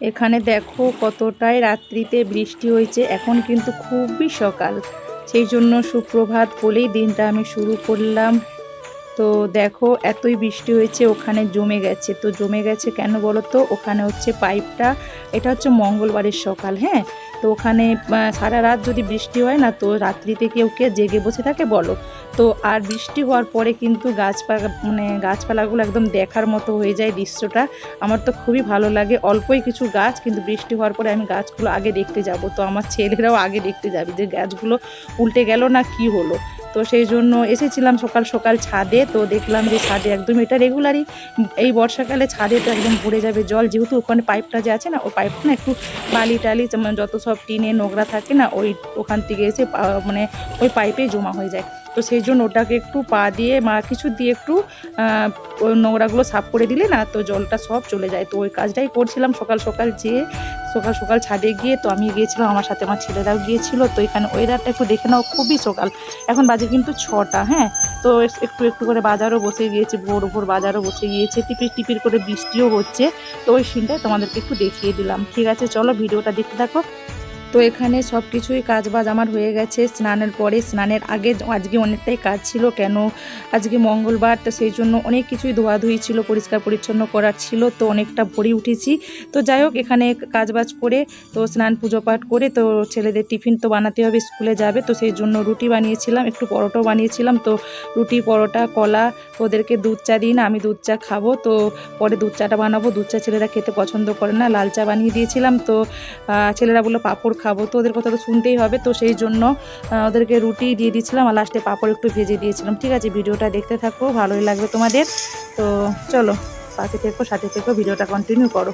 এখানে দেখো কতটাই রাত্রিতে বৃষ্টি হয়েছে। এখন কিন্তু খুবই সকাল। সেই জন্য সুপ্রভাত বলেই দিনটা আমি শুরু করলাম। তো দেখো এতই বৃষ্টি হয়েছে, ওখানে জমে গেছে। তো জমে গেছে কেন বলো তো? ওখানে হচ্ছে পাইপটা, এটা হচ্ছে মঙ্গলবারের সকাল হ্যাঁ? তো ওখানে সারা রাত যদি বৃষ্টি হয় না, তো রাত্রিতে কেউ কে জেগে বসে থাকে বলো। তো আর বৃষ্টি হওয়ার পরে কিন্তু গাছপালা মানে গাছপালাগুলো একদম দেখার মতো হয়ে যায় দৃশ্যটা। আমার তো খুবই ভালো লাগে। অল্পই কিছু গাছ, কিন্তু বৃষ্টি হওয়ার পরে আমি গাছগুলো আগে দেখতে যাব। তো আমার ছেলেরাও আগে দেখতে যাবে যে গাছগুলো উল্টে গেল না কি হলো। তো সেই জন্য এসেছিলাম সকাল সকাল ছাদে, তো দেখলাম যে ছাদে একদম এটা রেগুলারই এই বর্ষাকালে ছাদে তো একদম ভরে যাবে জল। যেহেতু ওখানে পাইপটা যে আছে না, ও পাইপটা না একটু বালি টালি যত সব টিনে নোংরা থাকে না, ওই ওখান থেকে এসে মানে ওই পাইপে জমা হয়ে যায়। তো সেই জন্য ওটাকে একটু পা দিয়ে মা কিছু দিয়ে একটু নোংরাগুলো সাফ করে দিলে না তো জলটা সব চলে যায়। তো ওই কাজটাই করছিলাম সকাল সকাল যেয়ে, সকাল সকাল ছাদে গিয়ে তো আমি গিয়েছিলাম, আমার সাথে আমার ছেলেরাও গিয়েছিল। তো এখানে ওয়েদারটা একটু দেখে নাও, খুবই সকাল। এখন বাজে কিন্তু ছটা হ্যাঁ? তো একটু একটু করে বাজারও বসে গিয়েছে, ভোর ভোর বাজারও বসে গিয়েছে, টিপির টিপির করে বৃষ্টিও হচ্ছে। তো ওই সিনটাই তোমাদেরকে একটু দেখিয়ে দিলাম। ঠিক আছে, চলো ভিডিওটা দেখতে থাকো। তো এখানে সব কিছুই কাজ বাজ আমার হয়ে গেছে। স্নানের পরে, স্নানের আগে আজকে অনেকটাই কাজ ছিল, কেন? আজকে মঙ্গলবার, তো সেই জন্য অনেক কিছুই ধোয়াধুয়ি ছিল, পরিষ্কার পরিচ্ছন্ন করার ছিল, তো অনেকটা ভরে উঠেছি। তো যাই হোক, এখানে কাজ বাজ করে, তো স্নান পুজো পাঠ করে, তো ছেলেদের টিফিন তো বানাতে হবে, স্কুলে যাবে, তো সেই জন্য রুটি বানিয়েছিলাম, একটু পরোটাও বানিয়েছিলাম। তো রুটি, পরোটা, কলা, ওদেরকে দুধ চা দিই না আমি দুধ চা খাব, তো পরে দুধ চাটা বানাবো। দুধ চা ছেলেরা খেতে পছন্দ করে না, লাল চা বানিয়ে দিয়েছিলাম, তো ছেলেরা বলল পাঁপড় খাব, তো ওদের কথা তো শুনতেই হবে। তো সেই জন্য ওদেরকে রুটি দিয়ে দিয়েছিলাম আর লাস্টে পাঁপড় একটু ভেজে দিয়েছিলাম। ঠিক আছে, ভিডিওটা দেখতে থাকো, ভালোই লাগবে তোমাদের। তো চলো, পাশে থেকো, সাথে থেকো, ভিডিওটা কন্টিনিউ করো।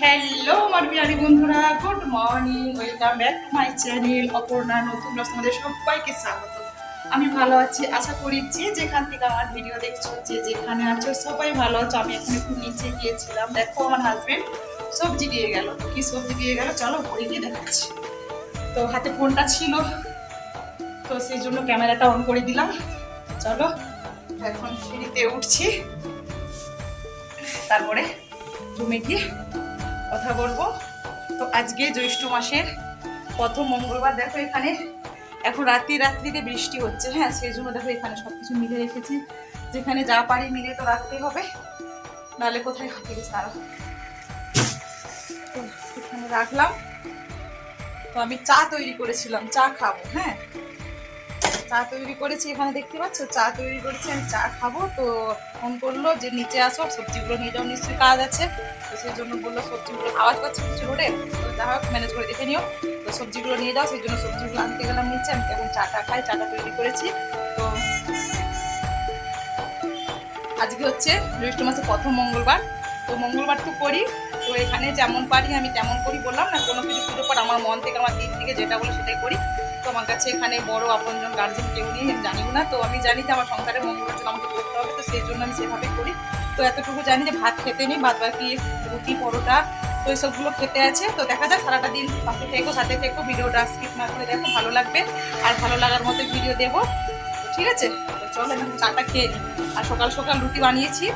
হ্যালো আমার বিহারি বন্ধুরা good morning welcome back to my channel Aparna নতুন তোমাদের সবাইকে স্বাগত। আমি ভালো আছি। আশা করি যে যেখান থেকে আমার ভিডিও দেখছ, যে যেখানে আছো, সবাই ভালো আছো। আমি এখন একটু নিচে গিয়েছিলাম। দেখো আমার হাজবেন্ড সবজি দিয়ে গেল। কি সবজি দিয়ে গেল? চলো পরে গিয়ে দেখাচ্ছি। তো হাতে ফোনটা ছিল। তো সেই জন্য ক্যামেরাটা অন করে দিলাম। চলো, এখন সিঁড়িতে উঠছি। তারপরে রুমে গিয়ে কথা বলব। তো আজকে জ্যৈষ্ঠ মাসের প্রথম মঙ্গলবার। দেখো এখানে এখন রাত্রি রাত্রিতে বৃষ্টি হচ্ছে হ্যাঁ সেই জন্য দেখো এখানে সব কিছু মিলে রেখেছি। যেখানে যা পারি মিলে তো রাখতেই হবে, নাহলে কোথায় হাতে গেছে আরও এখানে রাখলাম। তো আমি চা তৈরি করেছিলাম, চা খাব হ্যাঁ। চা তৈরি করেছি এখানে দেখতে পাচ্ছ? চা তৈরি করেছি, আমি চা খাব। তো ফোন করল যে, নিচে আসো, সবজিগুলো নিয়ে যাও, নিশ্চয়ই কাজ আছে। তো সেই জন্য বলল, সবজিগুলো আওয়াজ পাচ্ছে কিছু রোডে তো যা হোক, ম্যানেজ করে দেখে নিও। তো সবজিগুলো নিয়ে যাও সেই জন্য সবজিগুলো আনতে গেলাম নিচে। আমি এখন চাটা খাই, চাটা তৈরি করেছি। তো আজকে হচ্ছে জ্যৈষ্ঠ মাসে প্রথম মঙ্গলবার। তো মঙ্গলবার তো করি। তো এখানে যেমন পারি, আমি তেমন করি বললাম না, কোনো কিছু পুজো পর আমার মন থেকে, আমার দিক থেকে যেটা বলে সেটাই করি। তো আমার কাছে এখানে বড় আপনজন গার্জেন কেউ নেই, আমি জানিও না। তো আমি জানি যে আমার সংসারে মঙ্গলবার জন্য আমাকে করতে হবে, তো সেই জন্য আমি সেভাবে করি। তো এতটুকু জানি যে ভাত খেতে নেই বাদ বাকি রুটি, পরোটা, তো এইসবগুলো খেতে আছে। তো দেখা যাক, সারাটা দিন পাশে থেকো, সাথে থেকো, ভিডিওটা স্কিপ না করে দেখো, ভালো লাগবে। আর ভালো লাগার মতো ভিডিও দেবো। ঠিক আছে? তো চলো, এখন চাটা খেয়ে নিই। আর সকাল সকাল রুটি বানিয়েছি।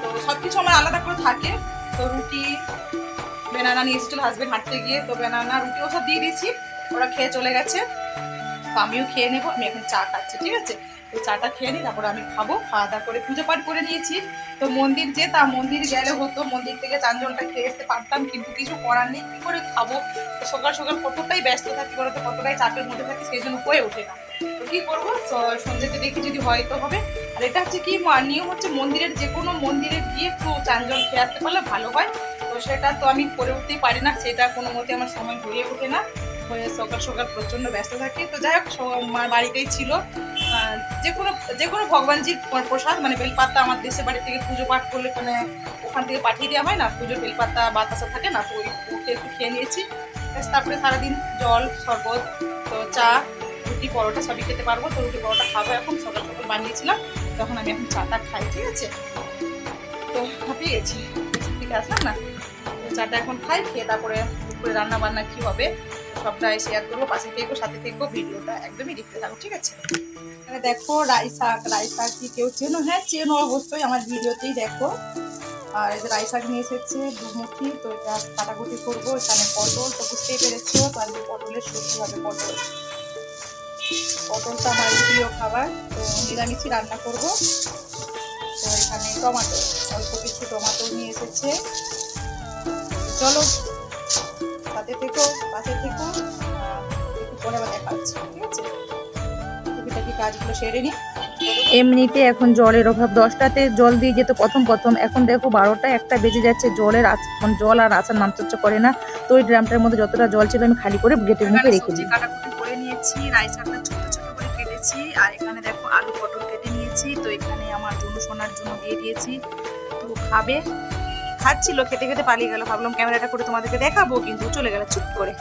তো সব কিছু আমার আলাদা করে থাকে। তো রুটি বেনানা নিয়ে এসেছিল হাজবেন্ড হাঁটতে গিয়ে, তো বেনানা রুটি সব দিয়ে দিয়েছি। ওরা খেয়ে চলে গেছে। তো আমিও খেয়ে নেব, আমি এখন চা খাচ্ছি, ঠিক আছে? তো চাটা খেয়ে নিই তারপরে আমি খাব, খাওয়া দাওয়া করে পুজো পাঠ করে নিয়েছি। তো মন্দির যেতাম, মন্দির গেলে হতো, মন্দির থেকে চাঞ্জলটা খেয়ে আসতে পারতাম, কিন্তু কিছু করার নেই, কী করে খাব? তো সকাল সকাল কতটাই ব্যস্ত থাকি বলতো, কতটাই চাপের মধ্যে থাকি সেই জন্য হয়ে ওঠে না। তো কী করব? সন্ধ্যেতে দেখি যদি হয় তো হবে। আর এটা হচ্ছে কি নিয়ম হচ্ছে মন্দিরের যে কোনো মন্দিরে গিয়ে একটু চাঞ্জল খেয়ে আসতে পারলে ভালো হয়। তো সেটা তো আমি করে উঠতেই পারি না, সেটা কোনো মতে আমার সময় হয়ে ওঠে না। সকাল সকাল প্রচণ্ড ব্যস্ত থাকি। তো যাই হোক মার বাড়িতেই ছিল। যে কোনো যে কোনো ভগবানজির প্রসাদ মানে বেলপাতা আমার দেশের বাড়ি থেকে পুজো পাঠ করলে মানে ওখান থেকে পাঠিয়ে দেওয়া হয় না, পুজোর বেলপাতা বাতাসা থাকে না, তো ওই উঠে একটু খেয়ে নিয়েছি। তারপরে সারাদিন জল, শরবত, তো চা, রুটি পরোটা সবই খেতে পারব। তো রুটি পরোটা খাব এখন, সকাল সকাল বানিয়েছিলাম। তখন আমি এখন চাটা খাই, ঠিক আছে? তো হাঁপিয়ে গেছি ঠিক আছে না? চাটা এখন খাই, খেয়ে তারপরে দুপুরে রান্না বান্না কি হবে? সবটাই শেয়ার করব, পাশে থেকো, সাথে থেকো, ভিডিওটা একদমই দেখতে থাকো, ঠিক আছে? এখানে দেখো রাই শাক রাই শাক কি কেউ চেনো? হ্যাঁ চেনো অবশ্যই, আমার ভিডিওতেই দেখো। আর এই যে রাই শাক নিয়ে এসেছে দু মুঠি তো এটা কাটাকুটি করব। এখানে পটল, তো বুঝতেই পেরেছ, তো পটলের শুরু হবে পটল। পটলটা আমার প্রিয় খাবার, তো নিরামিষই রান্না করব। তো এখানে টমাটো, অল্প কিছু টমাটো নিয়ে এসেছে। চলো সাথে থেকো পাশে থেকো। একটু পরে আবার দেখা হচ্ছে ঠিক আছে? টুকিটাকি কাজগুলো সেরে নিই এমনিতে এখন জলের অভাব দশটাতে জল দিয়ে যেত প্রথম প্রথম। এখন দেখো বারোটা একটা বেজে যাচ্ছে জলের জল আর আসার নাম চর্চা করে না। তো ওই ড্রামটার মধ্যে যতটা জল ছিল আমি খালি করে গেটের মুখে রেখে দিই। কাটাকুটি করে নিয়েছি রাই শাকটা ছোট ছোট করে কেটেছি আর এখানে দেখো আলু পটল কেটে নিয়েছি। তো এখানে আমার জন্য সোনার জন্য দিয়ে দিয়েছি। তো খাবে। খাচ্ছিল খেতে খেতে পালিয়ে গেল। ভাবলাম ক্যামেরাটা করে তোমাদেরকে দেখাবো, কিন্তু চলে গেল চুপ করে।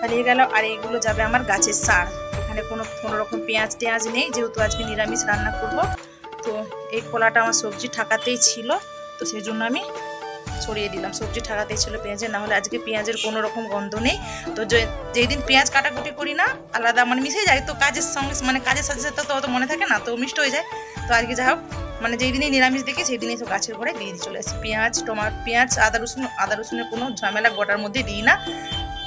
পালিয়ে গেল, আর এইগুলো যাবে আমার গাছের সার। এখানে কোনো কোনো রকম পেঁয়াজ টেঁয়াজ নেই, যেহেতু আজকে নিরামিষ রান্না করব। তো এই খোলাটা আমার সবজি ঠাকাতেই ছিল, তো সেই জন্য আমি ছড়িয়ে দিলাম। সবজি ঠাকাতেই ছিল পেঁয়াজের না হলে আজকে পেঁয়াজের কোনো রকম গন্ধ নেই। তো যেই দিন পেঁয়াজ কাটাকুটি করি না, আলাদা মানে মিশে যায়। তো কাজের সঙ্গে মানে কাজের সাথে সাথে তো অত মনে থাকে না, তো মিষ্ট হয়ে যায়। তো আজকে যাই হোক মানে যেই দিনই নিরামিষ দেখি সেই দিনই সব গাছের ঘরে দিয়ে চলে আসি। পেঁয়াজ, টমাট, পেঁয়াজ, আদা রসুন, আদা রসুনের কোনো ঝামেলা গোটার মধ্যে দিই না।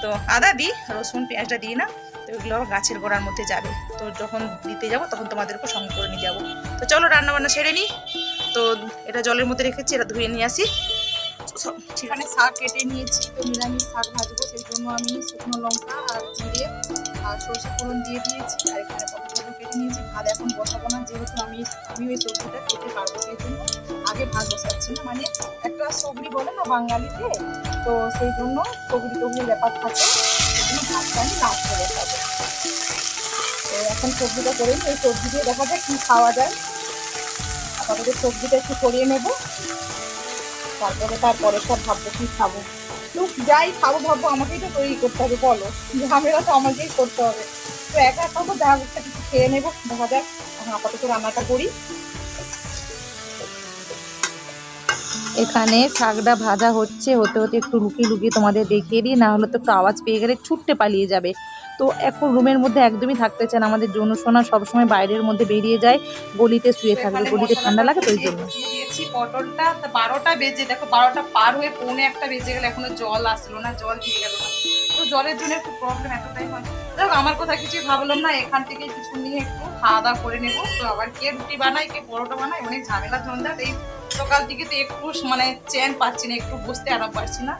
তো আদা দিই, রসুন, পেঁয়াজটা দিই না। তো এগুলো গাছের গোড়ার মধ্যে যাবে। তো যখন দিতে যাব, তখন তোমাদেরকে সঙ্গে করে নিয়ে যাব। তো চলো রান্না বান্না সেরে নিই। তো এটা জলের মধ্যে রেখেছি, এটা ধুয়ে নিয়ে আসি। সেখানে শাক কেটে নিয়েছি। তো নিরামিষ শাক ভাজবো, সেই জন্য আমি শুকনো লঙ্কা আর জিরে আর সরষে ফোড়ন দিয়ে দিয়েছি। আর এখানে নিয়েছি, ভাত এখন বসাবো না, যেহেতু আমি আমি ওই সবজিটা খেতে পারব সেই জন্য আগে ভাত বসাচ্ছি না। মানে একটা সবজি বলে না বাঙালিতে তো সেই জন্য সবজি টবজির ব্যাপার থাকে সেই জন্য ভাতটা আমি লাস্টে বসাবো। তো এখন সবজিটা করে এই সবজি দিয়ে দেখা যায় কী খাওয়া যায়। আপাতত সবজিটা একটু করিয়ে নেব। তারপরে তারপরে সব ভাববো কি খাব। তো যাই খাব ভাববো, আমাকেই তো তৈরি করতে হবে, বলো। ঝামেলা তো আমাকেই করতে হবে। তো একা একা তো যা খেয়ে নেব দেখা যাক এখন আপাতত রান্নাটা করি। এখানে শাকটা ভাজা হচ্ছে হতে হতে একটু লুকিয়ে লুকিয়ে তোমাদের দেখিয়ে দিই না হলে তো একটু আওয়াজ পেয়ে গেলে ছুটতে পালিয়ে যাবে। তো এখন রুমের মধ্যে একদমই থাকতে চান আমাদের যৌন সোনা সবসময় বাইরের মধ্যে বেরিয়ে যায় গলিতে শুয়ে থাকবে গলিতে ঠান্ডা লাগে তো ওই জন্য। দিয়েছি পটলটা বারোটা বেজে দেখো বারোটা পার হয়ে পৌনে একটা বেজে গেলে এখনও জল আসলো না জল দিয়ে গেল না। তো জলের জন্য একটু প্রবলেম এতটাই হয়। দেখো আমার কথা কিছুই ভাবলাম না, এখান থেকে কিছু নিয়ে একটু খাওয়া দাওয়া করে নেব। তো আবার কে রুটি বানায়, কে পরোটা বানায়, অনেক ঝামেলা, ঝঞ্ঝাট। এই সকাল থেকে তো একটু মানে চেন পাচ্ছি না, একটু বসতে আরাম পাচ্ছি না।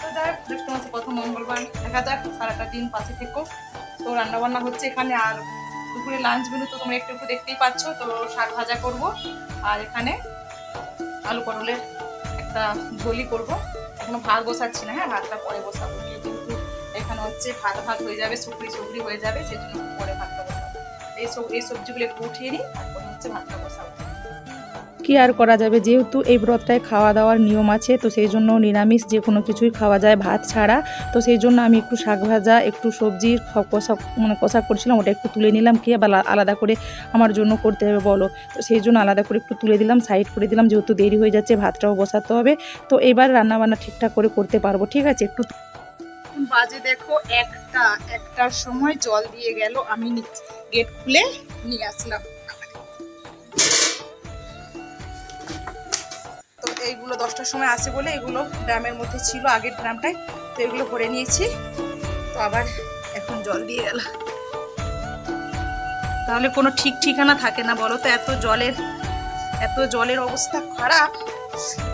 তো যাই হোক মাসে প্রথম মঙ্গলবার। দেখা যাক, সারাটা দিন পাশে থেকো। তো রান্না বান্না হচ্ছে এখানে, আর দুপুরে লাঞ্চ তো তোমরা একটু একটু দেখতেই পাচ্ছ। তো শাক ভাজা করব, আর এখানে আলু পটলের একটা ঝোলি করব। এখনও ভাত বসাচ্ছি না হ্যাঁ ভাতটা পরে বসাবো। হচ্ছে ভাত ভাত হয়ে যাবে শুকরি শুকরি হয়ে যাবে সেই জন্য পরে ভাতটা বসাবো। এই সব, এই সবজিগুলো একটু উঠিয়ে নিই, তারপরে হচ্ছে ভাতটা বসাবো। কি আর করা যাবে? যেহেতু এই ব্রতটায় খাওয়া দাওয়ার নিয়ম আছে, তো সেই জন্য নিরামিষ যে কোনো কিছুই খাওয়া যায় ভাত ছাড়া। তো সেই জন্য আমি একটু শাক ভাজা, একটু সবজির খ- কষা মানে কষা করছিলাম, ওটা একটু তুলে নিলাম কি আবার আলাদা করে আমার জন্য করতে হবে বলো। তো সেই জন্য আলাদা করে একটু তুলে দিলাম সাইড করে দিলাম, যেহেতু দেরি হয়ে যাচ্ছে, ভাতটাও বসাতে হবে। তো এবার রান্না বান্না ঠিকঠাক করে করতে পারব, ঠিক আছে? একটু বাজে দেখো একটা, একটার সময় জল দিয়ে গেল, আমি গেট খুলে নিয়ে আসলাম। তো এইগুলো দশটার সময় আসে বলে এগুলো ড্রামের মধ্যে ছিল, আগের ড্রামটায় তো এগুলো ভরে নিয়েছি। তো আবার এখন জল দিয়ে গেল। তাহলে কোনো ঠিক ঠিকানা থাকে না, বলো তো, এত জলের এত জলের অবস্থা খারাপ।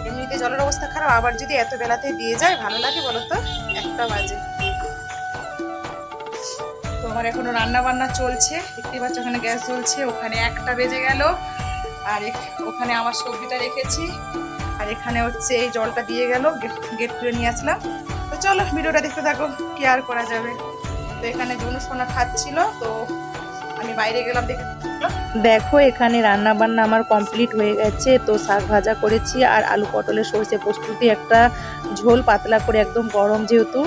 এমনিতে জলের অবস্থা খারাপ, আবার যদি এত বেলাতে দিয়ে যায়, ভালো লাগে বলো তো? একটা বাজে। তো আমার এখনও রান্না বান্না চলছে। দেখতে পাচ্ছ ওখানে গ্যাস জ্বলছে, ওখানে একটা বেজে গেল। আর ওখানে আমার সবজিটা রেখেছি। আর এখানে হচ্ছে এই জলটা দিয়ে গেল, গেট খুলে নিয়ে আসলাম। তো চলো, ভিডিওটা দেখতে থাকো, কি আর করা যাবে। তো এখানে জুনুস সোনা খাচ্ছিল, তো আমি বাইরে গেলাম দেখে দেখো, এখানে রান্না বান্না আমার কমপ্লিট হয়ে গেছে। তো শাক ভাজা করেছি, আর আলু পটলের সর্ষে প্রস্তুতি একটা ঝোল পাতলা করে একদম গরম যেহেতু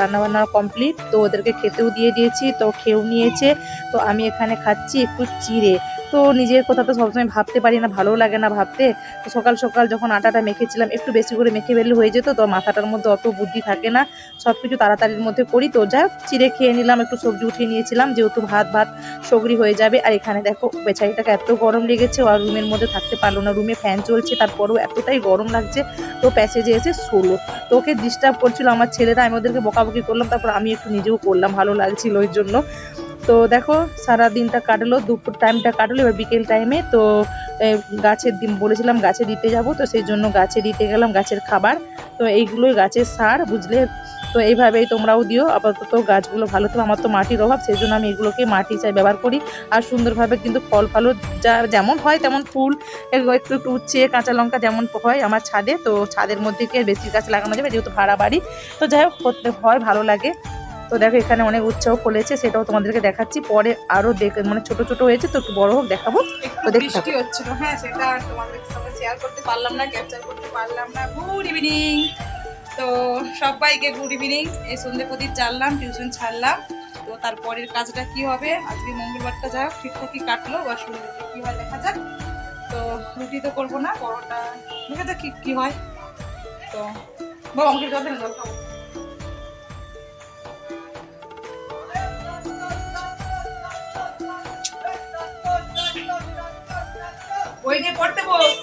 রান্নাবান্না কমপ্লিট তো ওদেরকে খেতেও দিয়ে দিয়েছি, তো খেয়েও নিয়েছে, তো আমি এখানে খাচ্ছি একটু চিড়ে। তো নিজের কথা তো সবসময় ভাবতে পারি না, ভালো লাগে না ভাবতে। তো সকাল সকাল যখন আটাটা মেখেছিলাম, একটু বেশি করে মেখে ফেললে হয়ে যেত, তো মাথাটার মধ্যে অত বুদ্ধি থাকে না। সব কিছু তাড়াতাড়ির মধ্যে করি, তো হোক, চিড়ে খেয়ে নিলাম, একটু সবজি উঠিয়ে নিয়েছিলাম, যেহেতু ভাত ভাত, সগরি হয়ে যাবে। আর এখানে দেখো বেচারিটাকে এত গরম লেগেছে আর রুমের মধ্যে থাকতে পারল না, রুমে ফ্যান চলছে, তারপরেও এতটাই গরম লাগছে, তো প্যাসেজে এসে শোলো। তো ওকে ডিস্টার্ব করছিল আমার ছেলেরা আমি ওদেরকে বকাবকি করলাম, তারপর আমি একটু নিজেও করলাম, ভালো লাগছিল ওই জন্য। তো দেখো সারা দিনটা কাটলো, দুপুর টাইমটা কাটলো, এবার বিকেল টাইমে তো গাছের দিন বলেছিলাম গাছে দিতে যাব, তো সেই জন্য গাছে দিতে গেলাম, গাছের খাবার। তো এইগুলোই গাছের সার, বুঝলে? তো এইভাবেই তোমরাও দিও। আপাতত গাছগুলো ভালো তো আমার তো মাটির অভাব সেই জন্য আমি এগুলোকে মাটি চাই ব্যবহার করি। আর সুন্দরভাবে কিন্তু ফল ফলও যা যেমন হয় তেমন ফুল একটু একটু উচ্ছে কাঁচা লঙ্কা যেমন হয় আমার ছাদে। তো ছাদের মধ্যে কি বেশি গাছ লাগানো যাবে? যেহেতু ভাড়া বাড়ি। তো যাই হোক করতে হয় ভালো লাগে। তো দেখো এখানে অনেক উচ্ছেও ফলেছে সেটাও তোমাদেরকে দেখাচ্ছি। পরে আরও দেখ মানে ছোট ছোট হয়েছে তো একটু বড় হোক দেখাবো। তো দেখতে বৃষ্টি হচ্ছিল। হ্যাঁ সেটা তোমাদের সঙ্গে শেয়ার করতে পারলাম না ক্যাপচার করতে পারলাম না। গুড ইভিনিং তো সবাইকে গুড ইভিনিং এই সন্ধে প্রদীপ জ্বাললাম টিউশন ছাড়লাম। তো তারপরের কাজটা কি হবে? আজকে মঙ্গলবারটা যাক ঠিকঠাকই কাটলো বা সন্ধ্যেতে কি হয় দেখা যাক। তো রুটি তো করব না, পরোটা। দেখা যাক কি কি হয়। তো বাবা দেন জল খাব ওই নিয়ে পড়তে বস।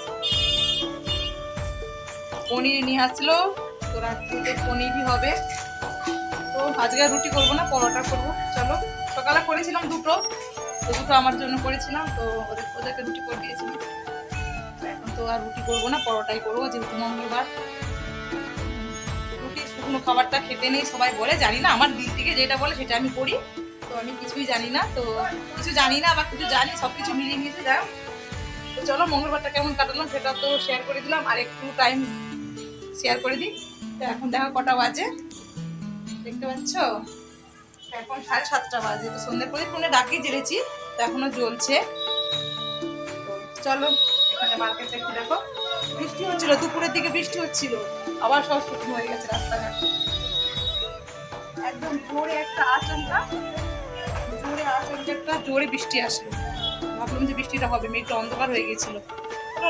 পনির নিয়ে আসলো। তো রাত্রিতে হবে। তো আজকে রুটি করব না, পরোটা করব। চলো, সকালে করেছিলাম দুটো, তো দুটো আমার জন্য করেছিলাম, তো ওদের ওদেরকে রুটি করে দিয়েছিলাম। এখন তো আর রুটি করব না, পরোটাই করব, যেহেতু মঙ্গলবার। রুটি, শুকনো খাবারটা খেতে নেই, সবাই বলে, জানি না, আমার দিক থেকে যেটা বলে সেটা আমি করি। তো আমি কিছুই জানি না, তো কিছু জানি না বা কিছু জানি সব কিছু মিলিয়ে মিশে যাও তো চলো, মঙ্গলবারটা কেমন কাটালাম সেটা তো শেয়ার করে দিলাম, আর একটু টাইম শেয়ার করে দিই। তো এখন দেখো কটা বাজে। দেখতে পাচ্ছ? এখন সাড়ে সাতটা বাজে, তো সন্ধ্যে করে ফোনে ডাকি জেলেছি তো এখনও জ্বলছে। চলো, এখানে মার্কেটে একটু দেখো। বৃষ্টি হচ্ছিল, দুপুরের দিকে বৃষ্টি হচ্ছিল, আবার সব শুকনো হয়ে গেছে রাস্তাঘাট। একদম জোরে একটা আচমকা, জোরে আচমকা একটা জোরে বৃষ্টি আসলো। ভাবলাম যে বৃষ্টিটা হবে, মেঘটা অন্ধকার হয়ে গেছিল। কথা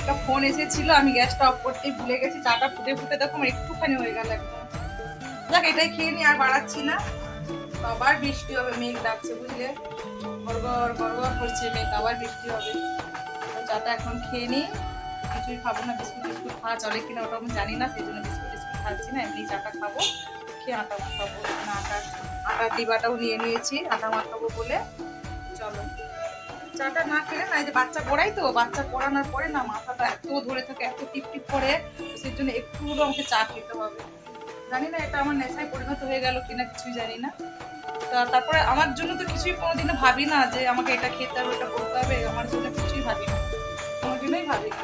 একটা ফোন এসেছিল, আমি গ্যাসটা অফ করতে ভুলে গেছি, চাটা ফুটে ফুটে দেখো আমার একটুখানি হয়ে গেল একদম। যাক, এটাই খেয়ে নি আর বাড়াচ্ছি না। আবার বৃষ্টি হবে, মেঘ ডাকছে বুঝলে। গড়গড় গড়গড় করছে মেঘ, আবার বৃষ্টি হবে। চাটা এখন খেয়ে নি কিছুই খাব না, বিস্কুট টিস্কুট খাওয়া চলে কিনা ওটা আমি জানি না, সেই জন্য বিস্কুট টিস্কুট খাচ্ছি না, এমনি চাটা খাব, খেয়ে আটা মাখাবো, না, আটা, আটার ডিবাটাও নিয়ে নিয়েছি, আটা মাখাবো বলে। চাটা না খেলে না, এই যে বাচ্চা পড়াই তো, বাচ্চা পড়ানোর পরে না মাথাটা এত ধরে থাকে, এত টিপ টিপ করে, সেই জন্য একটু হলেও আমাকে চা খেতে হবে। জানি না এটা আমার নেশায় পরিণত হয়ে গেল কিনা কিছুই জানি না। তা তারপরে আমার জন্য তো কিছুই কোনোদিনও ভাবি না যে আমাকে এটা খেতে হবে এটা করতে হবে, আমার জন্য কিছুই ভাবি না। কোনোদিনই ভাবি না।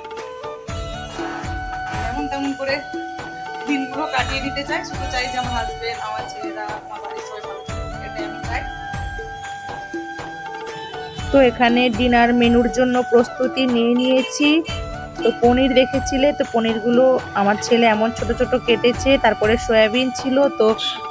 এমন তেমন করে দিনগুলো কাটিয়ে দিতে চাই, শুধু চাই যে আমার হাজবেন্ড আমার ছেলেরা, আমার বাড়ির সবাই ভালো তো এখানে ডিনার মেনুর জন্য প্রস্তুতি নিয়ে নিয়েছি। তো পনির দেখেছিলে? তো পনিরগুলো আমার ছেলে এমন ছোট ছোট কেটেছে, তারপরে সয়াবিন ছিল। তো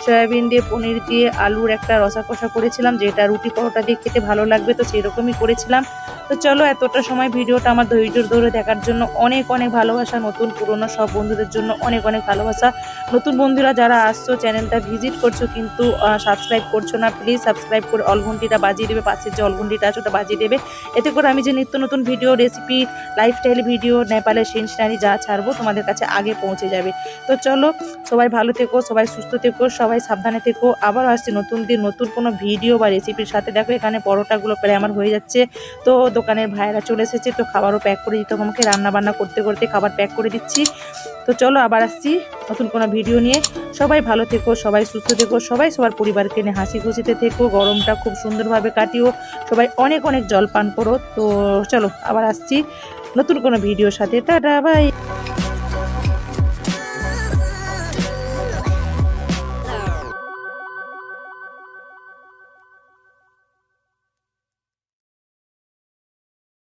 সয়াবিন দিয়ে পনির দিয়ে আলুর একটা রসা কষা করেছিলাম, যেটা রুটি পরোটা দিয়ে খেতে ভালো লাগবে, তো সেরকমই করেছিলাম। তো চলো এতটা সময় ভিডিওটা আমার ধৈর্য ধরে দেখার জন্য অনেক অনেক ভালোবাসা, নতুন পুরনো সব বন্ধুদের জন্য অনেক অনেক ভালোবাসা। নতুন বন্ধুরা যারা আসছো, চ্যানেলটা ভিজিট করছ কিন্তু সাবস্ক্রাইব করছ না প্লিজ সাবস্ক্রাইব করে অলঘন্টিটা বাজিয়ে দেবে, পাশের যে অলঘন্টিটা আছে ওটা বাজিয়ে দেবে। এতে করে আমি যে নিত্য নতুন ভিডিও রেসিপি লাইফস্টাইল ভিডিও নেপালের সিনস্টারি যা ছাড়বো, তোমাদের কাছে আগে পৌঁছে যাবে। তো চলো, সবাই ভালো থেকো, সবাই সুস্থ থেকো, সবাই সাবধানে থেকো। আবার আসছে নতুন দিন, নতুন কোনো ভিডিও বা রেসিপির সাথে। দেখো এখানে পরোটাগুলো প্রায় আমার হয়ে যাচ্ছে। তো দোকানের ভাইয়েরা চলে এসেছে, তো খাবারও প্যাক করে দিতে আমাকে। রান্না বান্না করতে করতে খাবার প্যাক করে দিচ্ছি। তো চলো আবার আসছি নতুন কোনো ভিডিও নিয়ে। সবাই ভালো থেকো, সবাই সুস্থ থেকো, সবাই সবার পরিবারকে নিয়ে হাসি খুশিতে থেকো। গরমটা খুব সুন্দরভাবে কাটিও। সবাই অনেক অনেক জল পান করো। তো চলো আবার আসছি নতুন কোনো ভিডিওর সাথে। Tata bye